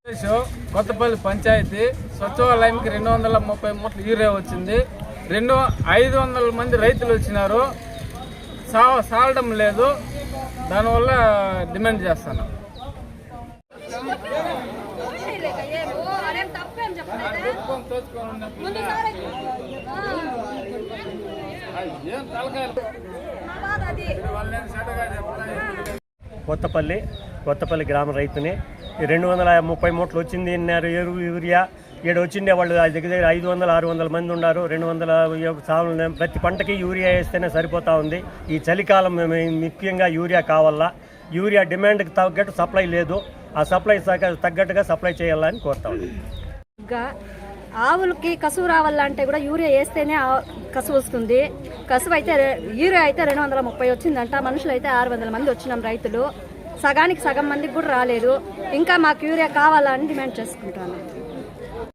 ఉద్దేశం కొత్తపల్లి పంచాయతీ సచివాలయంకి రెండు వందల ముప్పై మూటలు యూరియా వచ్చింది. రెండు ఐదు వందల మంది రైతులు వచ్చినారు. సా సాలడం లేదు. దానివల్ల డిమాండ్ చేస్తాను. కొత్తపల్లి కొత్తపల్లి గ్రామ రైతుని రెండు వందల ముప్పై మూట్లు వచ్చింది అన్నారు ఎరువు యూరియా. ఈడ వచ్చిండే వాళ్ళు ఆ దగ్గర దగ్గర ఐదు వందల ఆరు వందల మంది ఉన్నారు. రెండు వందల సాగులు ప్రతి పంటకి యూరియా వేస్తేనే సరిపోతా ఉంది. ఈ చలికాలం ముఖ్యంగా యూరియా కావాలా యూరియా డిమాండ్కి తగ్గట్టు సప్లై లేదు. ఆ సప్లై తగ్గట్టుగా సప్లై చేయాలని కోరుతా ఇంకా ఆవులకి కసువు రావాలంటే కూడా యూరియా వేస్తేనే కసువు వస్తుంది. కసువు అయితే యూరియా అయితే రెండు వందల ముప్పై వచ్చిందంట. మనుషులు అయితే ఆరు వందల మంది వచ్చినాం రైతులు. సగానికి సగం మందికి కూడా రాలేదు. ఇంకా మాకు యూరియా కావాలని డిమాండ్ చేసుకుంటాను.